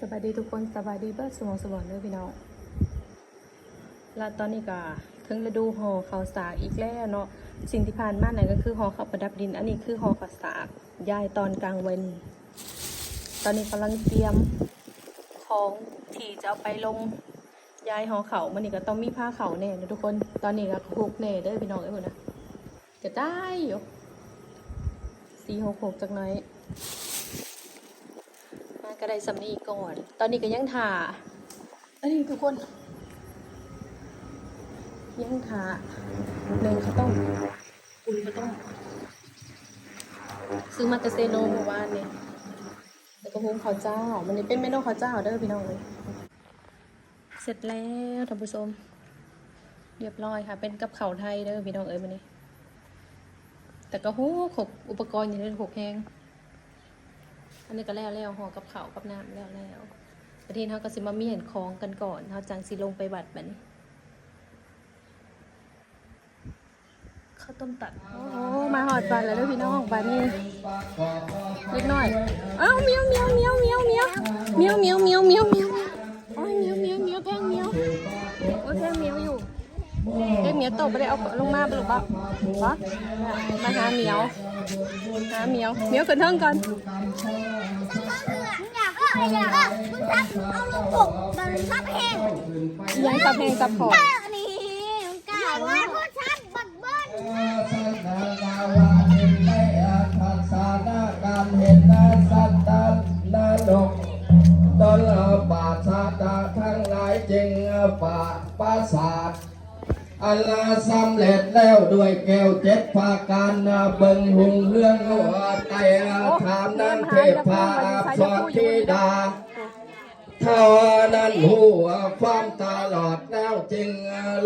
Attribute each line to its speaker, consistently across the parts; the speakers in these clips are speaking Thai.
Speaker 1: สบายดีทุกคนสบายดีเบิร์ดสมองสมองเด้อพี่น้องแล้วตอนนี้ก็ถึงฤดูห่อข้าวสากอีกแล้วเนาะสิ่งที่ผ่านมาไหนก็คือห่อข้าวประดับดิน อันนี้คือห่อข้าวสากยายตอนกลางเวนตอนนี้กำลังเตรียมของที่จะเอาไปลงยายห่อเขามันนี่ก็ต้องมีผ้าเขาแน่นะทุกคน ตอนนี้ก็คุกแน่เด้อพี่น้องเอ้ยนะจะได้อยู่สี่หกหกจากไหน ก็ได้สำนีก่อน ตอนนี้ก็ยังถ่าอันนี้ทุกคน ยังถ่าหนึ่งเขาต้มอุ่นข้าต้มซื้อมาแต่เซโนเมื่อวานเนี่ยแล้วก็หุงข้าวเจ้า มันนี้เป็นเมนูข้าวเจ้าเด้อพี่น้องเลยเสร็จแล้วท่านผู้ชมเรียบร้อยค่ะ เป็นกับข้าไทยเด้อพี่น้องเอ้ยมันนี้แต่ก็โหขบอุปกรณ์อยู่ในหกแหง อันนี้ก็แล้วแล้วห่อกับเขาวกับน้ำแล้วแล้วประเทศเขาก็สิมามีเห็นคลองกันก่อนเขาจังสิลงไปบัดบัดนี้ข้าวต้มตัดโอ้โหมาหอดบัดแล้วด้อพี่น้องบัดนี้เล็กน้อยอ้าวเมียวเมียวเมียวเมียวเมียวเมียวเมียวเมียวเมียวเมียวโอ้ยเมียวเมียวเมียวแพงเมียวโอ้ยแพงเมียวอยู่เอ้เมียวตกไปได้เอาลงมาไปหรือเปล่าปะมาหาเมียว หาเมียวเมียวขึ้นเทิงก่อน
Speaker 2: มึงอยากเอออยากเออมึงทักเอาลูกปกมันทับแห้ง
Speaker 1: ยังซับเพลงซับพอร์ต
Speaker 2: เออนี่มึงกล้าว่าพวกฉันบัดเบิ้ล
Speaker 3: การเห็นนาสัตตนาดกตนบาชาตาทั้งหลายจึงป่าปราสาทอันลาสำเร็จแล้วด้วยแก้วเจ็ดภาการเบิ่งหุงเรื่องหัวไตถามนั้นเทพาอับสอนธิดาเท่านั้นหัวความตลอดแล้วจึง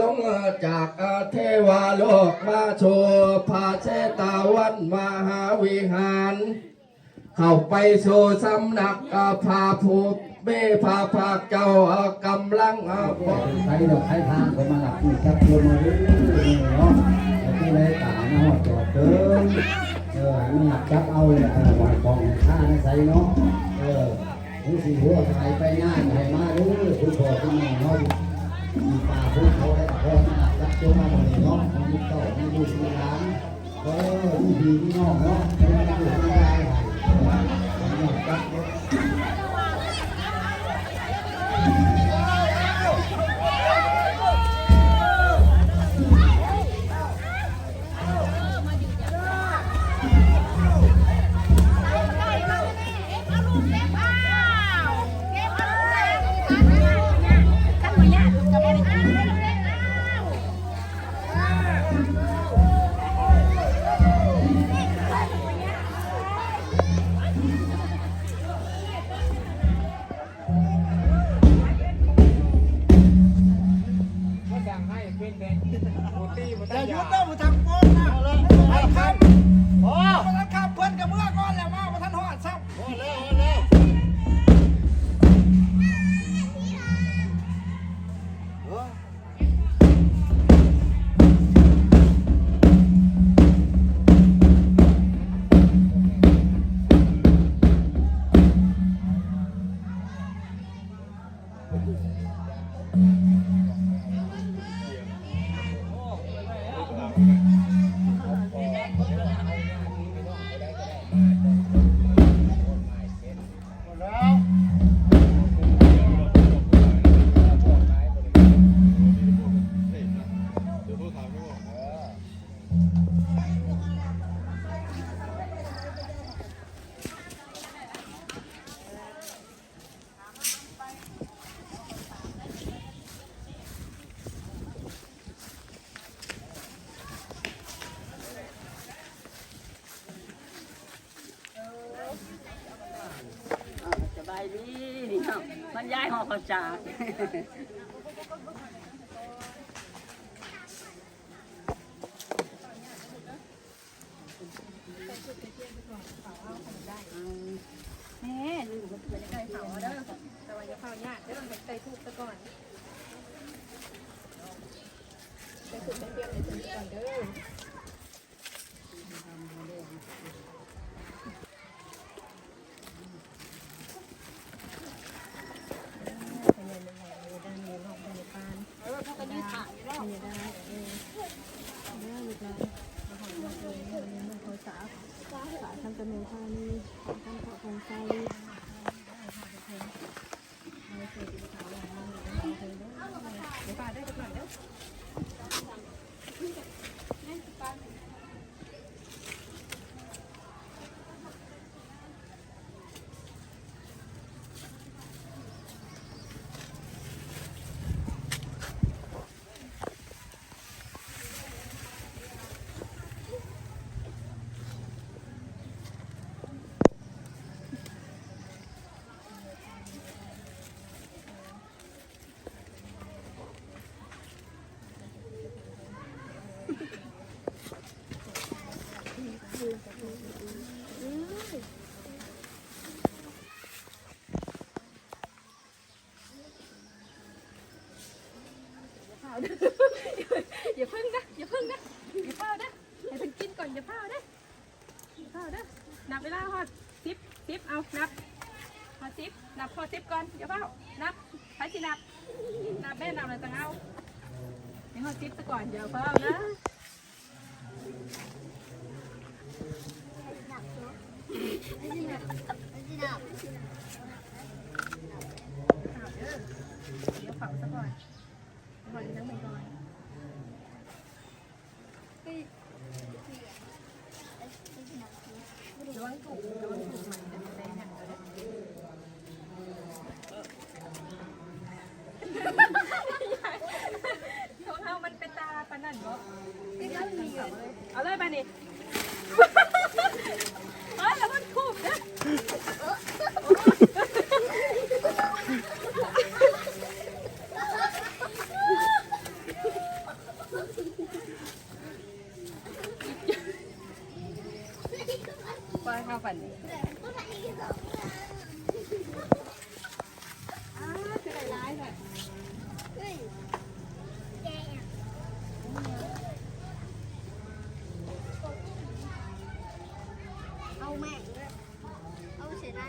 Speaker 3: ลงจากเทวาโลกมาโชว์พาเชตาวันมหาวิหาร เข้าไปสู่สำนักพาภู เบพาภาคเจ้ากำลังปก
Speaker 4: ใช้ดอกใช้ทางผมมาหลับนี่ครับตัวมาเรื่อยเนาะแล้ที่เลยตาหน้าหอดจอดเดินเออไม่อยากจับเอาเลยเออวางกองข้าในใส่เนาะเออผู้สิหัวใครไปง่ายให้มาดูคุณพ่อคุณแม่เนาะมีป่าภูเขาได้พ่อมาจับตัวมาหมดเลยเนาะมีเต่ามีบุญมีร้านเออมีพี่มีน้องเนาะไม่ได้ดูไม่ได้อยากจับ
Speaker 5: แต่ ดีนี่มัน
Speaker 6: ย้ายหอข้าวารแมดูมันเป็นไก่เผาเด้อ
Speaker 1: แต่ว่าจะเผายากเด้อมันเป็นไก่ทุกซะก่อนไปสุใส่เตรียมในตัวก่อนเด้อ Tuhan. อย่าเพิ่งนะอย่าเพิ่งนะอย่าเฝ้านะให้เพิ่งกินก่อนอย่าเฝ้านะอย่าเฝ้านะนับเวลาฮอดสิบสิบเอานับฮอดสิบนับพอสิบก่อนอย่าเฝ้านับใครสินับนับแม่นับเลยต่างเอาให้ฮอดสิบซะก่อนอย่าเฝ้านะ เดี๋ยวเผาซะก่อนก่อนทั้งหมดก่อน ระวังถูกระวังถูกใหม่จะแตงหักเลยของเฮามันเป็นตาปานนั่นบ่เอาเลยไปนี่เฮ้ยแล้วมันคูบนะ ปล่อยเข้าฝันนี่อ้าวคือได้ร้ายเลย
Speaker 2: เอาแม่งด้วยเอาเสียหน้า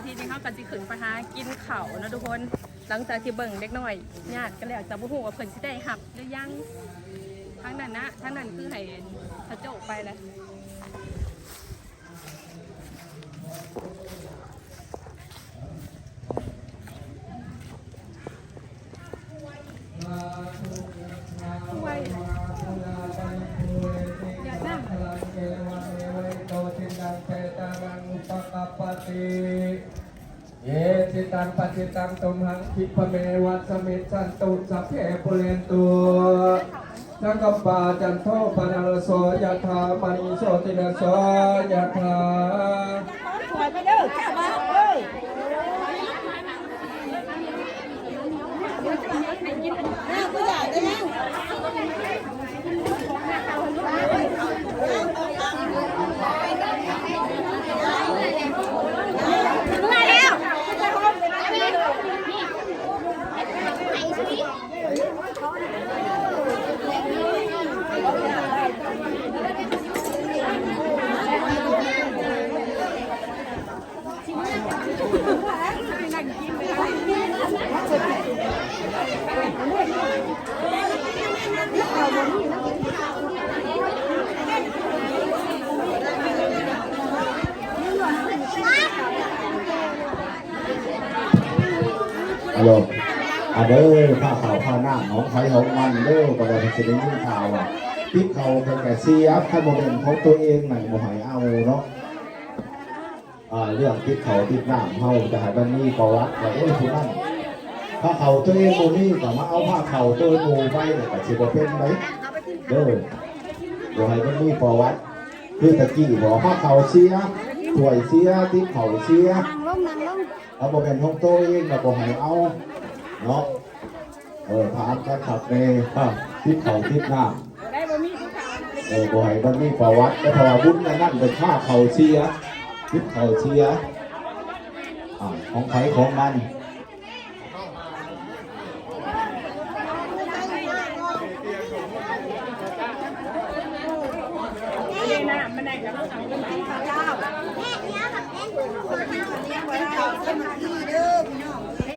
Speaker 1: วันทีนี้เขากันสิขึ้นไปหากินเขานะทุกคน หลังจากที่เบิ่งเล็กน้อยญาติกันแล้วจะบุหูว่าเพิ่นสิได้หับหรือยังทั้งนั้นนะทั้งนั้นคือให้พระโจกไปแล้ว ไว้อย่านั่ง
Speaker 3: เย สิตังปฏิตังตมหังคิปเมวัสเมจสันตุสัพเพปุเรนตุสังกปาจันโทปนัลโสยถามณีโสตินโสยถา
Speaker 2: ไปเด้อแก้มาเฮ้
Speaker 7: ย โหลอะเด้อผ้าขาวผ้าหน้าของไผของมันเด้อก็ว่าสิได้ยินข่าวอะติดเขาเป็นแก่เสียถ้าบ่เป็นของตัวเองนั่นบ่ให้เอาเนาะเรื่องติดเขาติดน้ำเฮาจะให้มันมีประวัติว่เอ้ยผู้นั้นผ้าเขาตัวเองบ่มีก็มาเอาผ้าเขาตัวหมู่ไปเนี่ยก็สิบ่เป็นไหมเด้อบ่ให้มันมีประวัติคือตะกี้บอกผ้าเขาเสียถ้วยเสียติดเขาเสีย
Speaker 2: นั่งลงนั่งลง
Speaker 7: เอาบ่เป็นของตัวเองก็บ่ให้เอาเนาะเออถามกันขับในอะทิศเขาทิศน้ำ
Speaker 1: ได้บ่มีทุกทาง
Speaker 7: เออบ่ให้มันมีประวัติแต่เพราะว่าบุญนั่นนั่นเป็นค่าเขาเชียทิศเขาเชียอ่าของไผของมัน
Speaker 1: นี่
Speaker 8: Come on,